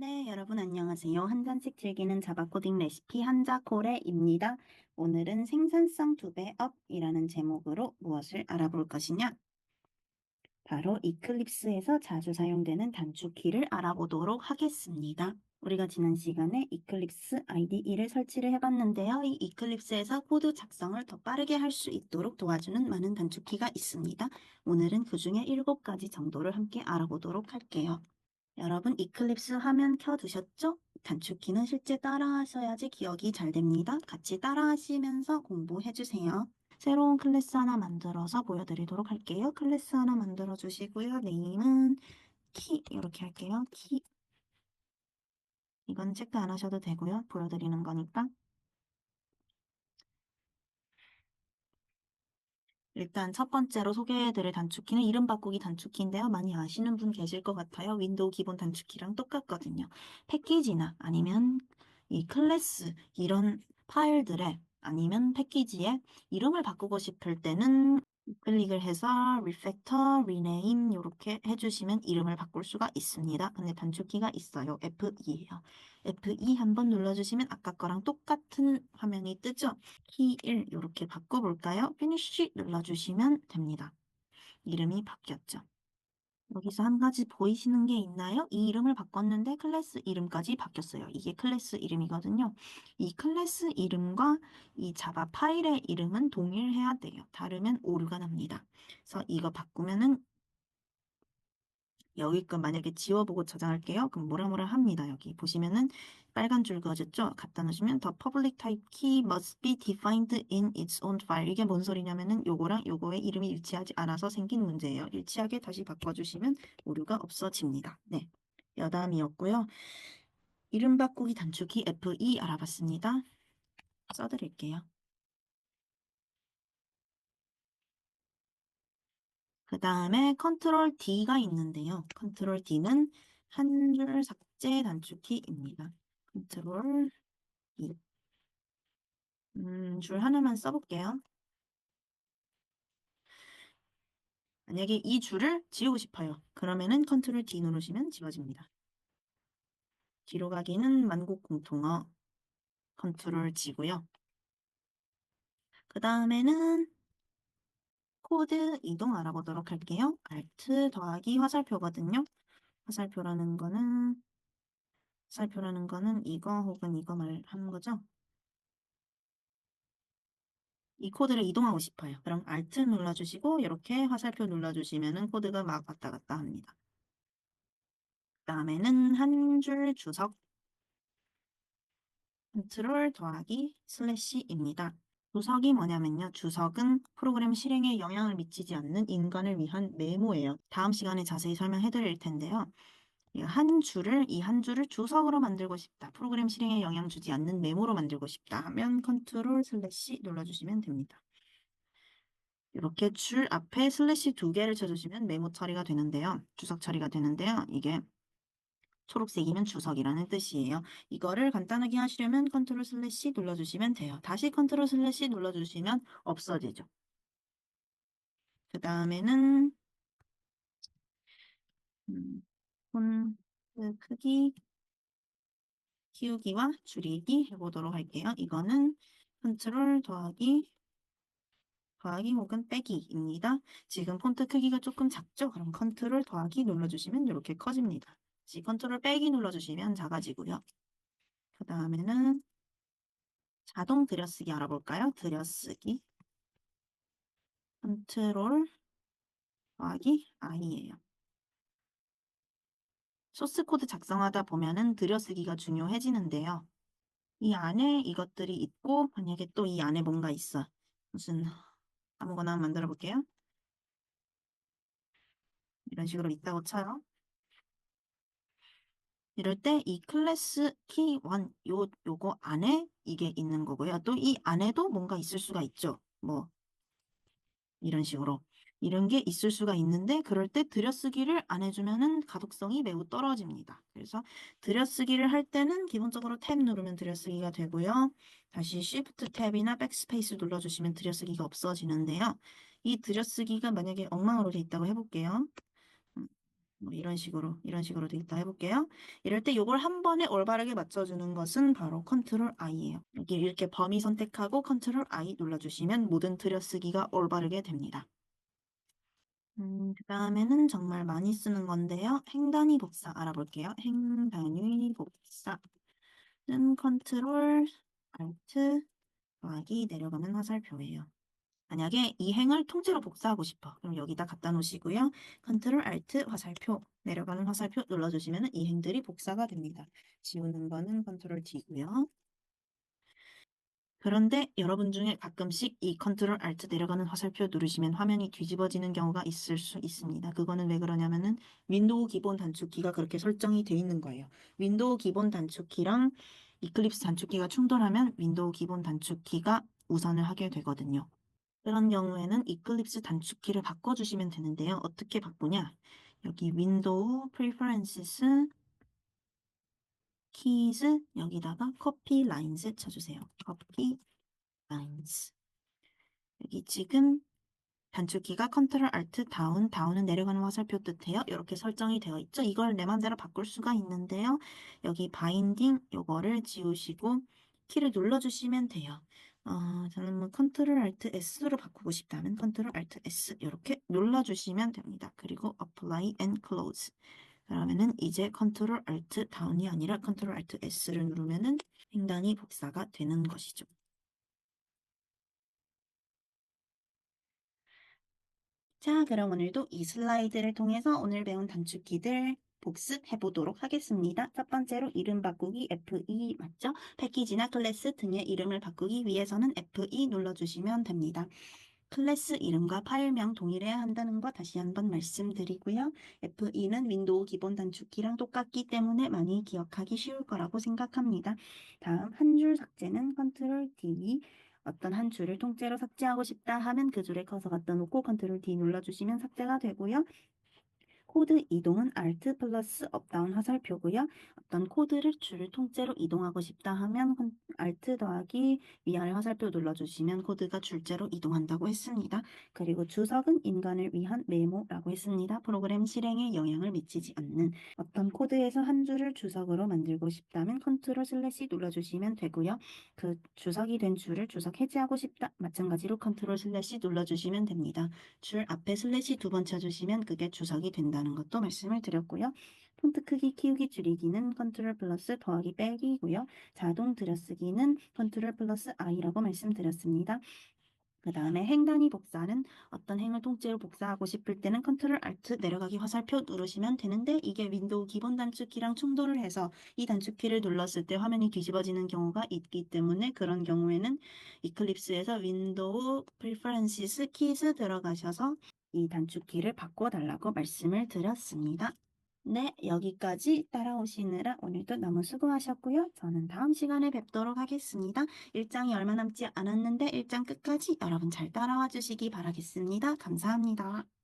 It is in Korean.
네, 여러분 안녕하세요. 한 잔씩 즐기는 자바 코딩 레시피 한자코레입니다. 오늘은 생산성 두 배 업이라는 제목으로 무엇을 알아볼 것이냐? 바로 이클립스에서 자주 사용되는 단축키를 알아보도록 하겠습니다. 우리가 지난 시간에 이클립스 IDE를 설치를 해봤는데요. 이 이클립스에서 코드 작성을 더 빠르게 할 수 있도록 도와주는 많은 단축키가 있습니다. 오늘은 그 중에 7가지 정도를 함께 알아보도록 할게요. 여러분 이클립스 화면 켜두셨죠? 단축키는 실제 따라하셔야지 기억이 잘 됩니다. 같이 따라하시면서 공부해주세요. 새로운 클래스 하나 만들어서 보여드리도록 할게요. 클래스 하나 만들어 주시고요. 네임은 키 이렇게 할게요. 키 이건 체크 안 하셔도 되고요. 보여드리는 거니까. 일단 첫 번째로 소개해드릴 단축키는 이름 바꾸기 단축키인데요. 많이 아시는 분 계실 것 같아요. 윈도우 기본 단축키랑 똑같거든요. 패키지나 아니면 이 클래스 이런 파일들에 아니면 패키지에 이름을 바꾸고 싶을 때는 클릭을 해서 refactor, rename 이렇게 해주시면 이름을 바꿀 수가 있습니다. 근데 단축키가 있어요. F2예요. F2 한번 눌러주시면 아까 거랑 똑같은 화면이 뜨죠? 키 1 이렇게 바꿔볼까요? finish 눌러주시면 됩니다. 이름이 바뀌었죠. 여기서 한 가지 보이시는 게 있나요? 이 이름을 바꿨는데 클래스 이름까지 바뀌었어요. 이게 클래스 이름이거든요. 이 클래스 이름과 이 자바 파일의 이름은 동일해야 돼요. 다르면 오류가 납니다. 그래서 이거 바꾸면은 여기 거 만약에 지워보고 저장할게요. 그럼 뭐라 뭐라 합니다. 여기 보시면은 빨간 줄 그어졌죠? 갖다 놓으시면 the public type key must be defined in its own file. 이게 뭔 소리냐면은 요거랑 요거의 이름이 일치하지 않아서 생긴 문제예요. 일치하게 다시 바꿔주시면 오류가 없어집니다. 네. 여담이었고요. 이름 바꾸기 단축키 F2 알아봤습니다. 써드릴게요. 그 다음에 컨트롤 D가 있는데요. 컨트롤 D는 한 줄 삭제 단축키입니다. 컨트롤 D. 음, 줄 하나만 써볼게요. 만약에 이 줄을 지우고 싶어요. 그러면은 컨트롤 D 누르시면 지워집니다. 뒤로 가기는 만국 공통어 컨트롤 G고요. 그 다음에는 코드 이동 알아보도록 할게요. Alt 더하기 화살표거든요. 화살표라는 거는 화살표라는 거는 이거 혹은 이거 말하는 거죠. 이 코드를 이동하고 싶어요. 그럼 Alt 눌러주시고 이렇게 화살표 눌러주시면 코드가 막 왔다 갔다 합니다. 그 다음에는 한 줄 주석 컨트롤 더하기 슬래시입니다. 주석이 뭐냐면요. 주석은 프로그램 실행에 영향을 미치지 않는 인간을 위한 메모예요. 다음 시간에 자세히 설명해 드릴 텐데요. 한 줄을, 이 한 줄을 주석으로 만들고 싶다. 프로그램 실행에 영향 주지 않는 메모로 만들고 싶다 하면 컨트롤 슬래시 눌러주시면 됩니다. 이렇게 줄 앞에 슬래시 두 개를 쳐주시면 메모 처리가 되는데요. 주석 처리가 되는데요. 이게 초록색이면 주석이라는 뜻이에요. 이거를 간단하게 하시려면 컨트롤 슬래시 눌러주시면 돼요. 다시 컨트롤 슬래시 눌러주시면 없어지죠. 그 다음에는 음, 폰트 크기 키우기와 줄이기 해보도록 할게요. 이거는 컨트롤 더하기 더하기 혹은 빼기입니다. 지금 폰트 크기가 조금 작죠? 그럼 컨트롤 더하기 눌러주시면 이렇게 커집니다. 다시 컨트롤 빼기 눌러주시면 작아지고요. 그 다음에는 자동 들여쓰기 알아볼까요? 들여쓰기 컨트롤 더하기 I예요. 소스 코드 작성하다 보면은 들여쓰기가 중요해지는데요. 이 안에 이것들이 있고 만약에 또 이 안에 뭔가 있어. 무슨 아무거나 만들어 볼게요. 이런 식으로 있다고 쳐요. 이럴 때 이 클래스 키 1, 요, 요거 안에 이게 있는 거고요. 또 이 안에도 뭔가 있을 수가 있죠. 뭐, 이런 식으로. 이런 게 있을 수가 있는데, 그럴 때 들여쓰기를 안 해주면은 가독성이 매우 떨어집니다. 그래서 들여쓰기를 할 때는 기본적으로 탭 누르면 들여쓰기가 되고요. 다시 Shift 탭이나 백스페이스 눌러주시면 들여쓰기가 없어지는데요. 이 들여쓰기가 만약에 엉망으로 돼 있다고 해볼게요. 뭐 이런 식으로, 이런 식으로 되겠다 해볼게요. 이럴 때 요걸 한 번에 올바르게 맞춰주는 것은 바로 컨트롤 I예요. 여기 이렇게 범위 선택하고 컨트롤 I 눌러주시면 모든 들여쓰기가 올바르게 됩니다. 음, 그 다음에는 정말 많이 쓰는 건데요. 행단위 복사 알아볼게요. 행단위 복사는 컨트롤 Alt 더하기 내려가는 화살표예요. 만약에 이 행을 통째로 복사하고 싶어. 그럼 여기다 갖다 놓으시고요. 컨트롤 Alt 화살표 내려가는 화살표 눌러주시면 이 행들이 복사가 됩니다. 지우는 거는 컨트롤 D고요. 그런데 여러분 중에 가끔씩 이 컨트롤 Alt 내려가는 화살표 누르시면 화면이 뒤집어지는 경우가 있을 수 있습니다. 그거는 왜 그러냐면은 윈도우 기본 단축키가 그렇게 설정이 돼 있는 거예요. 윈도우 기본 단축키랑 이클립스 단축키가 충돌하면 윈도우 기본 단축키가 우선을 하게 되거든요. 그런 경우에는 이클립스 단축키를 바꿔주시면 되는데요. 어떻게 바꾸냐? 여기 윈도우 프리퍼런시스 키즈 여기다가 커피 라인즈 쳐주세요. 커피 라인즈 여기 지금 단축키가 컨트롤 알트 다운, 다운은 내려가는 화살표 뜻해요. 이렇게 설정이 되어 있죠. 이걸 내 맘대로 바꿀 수가 있는데요. 여기 바인딩 요거를 지우시고 키를 눌러주시면 돼요. 어, 저는 뭐 컨트롤 알트 S로 바꾸고 싶다면 컨트롤 알트 S 이렇게 눌러주시면 됩니다. 그리고 apply and close. 그러면은 이제 컨트롤 알트 다운이 아니라 컨트롤 알트 S를 누르면은 횡단이 복사가 되는 것이죠. 자, 그럼 오늘도 이 슬라이드를 통해서 오늘 배운 단축키들 복습해 보도록 하겠습니다. 첫 번째로 이름 바꾸기 F2 맞죠? 패키지나 클래스 등의 이름을 바꾸기 위해서는 F2 눌러주시면 됩니다. 클래스 이름과 파일명 동일해야 한다는 거 다시 한번 말씀드리고요. F2는 윈도우 기본 단축키랑 똑같기 때문에 많이 기억하기 쉬울 거라고 생각합니다. 다음 한 줄 삭제는 컨트롤 D 어떤 한 줄을 통째로 삭제하고 싶다 하면 그 줄에 커서 갖다 놓고 컨트롤 D 눌러주시면 삭제가 되고요. 코드 이동은 Alt 플러스 업다운 화살표고요. 어떤 코드를 줄을 통째로 이동하고 싶다 하면 Alt 더하기 위아래 화살표 눌러주시면 코드가 줄째로 이동한다고 했습니다. 그리고 주석은 인간을 위한 메모라고 했습니다. 프로그램 실행에 영향을 미치지 않는 어떤 코드에서 한 줄을 주석으로 만들고 싶다면 컨트롤 슬래시 눌러주시면 되고요. 그 주석이 된 줄을 주석 해제하고 싶다. 마찬가지로 컨트롤 슬래시 눌러주시면 됩니다. 줄 앞에 슬래시 두 번 쳐주시면 그게 주석이 된다 는 것도 말씀을 드렸고요. 폰트 크기 키우기 줄이기는 컨트롤 플러스 더하기 빼기고요. 자동 들여쓰기는 컨트롤 플러스 I라고 말씀드렸습니다. 그 다음에 행 단위 복사는 어떤 행을 통째로 복사하고 싶을 때는 컨트롤 알트 내려가기 화살표 누르시면 되는데 이게 윈도우 기본 단축키랑 충돌을 해서 이 단축키를 눌렀을 때 화면이 뒤집어지는 경우가 있기 때문에 그런 경우에는 이클립스에서 윈도우 프리퍼런시스 키스 들어가셔서 이 단축키를 바꿔달라고 말씀을 드렸습니다. 네, 여기까지 따라오시느라 오늘도 너무 수고하셨고요. 저는 다음 시간에 뵙도록 하겠습니다. 일정이 얼마 남지 않았는데 일정 끝까지 여러분 잘 따라와 주시기 바라겠습니다. 감사합니다.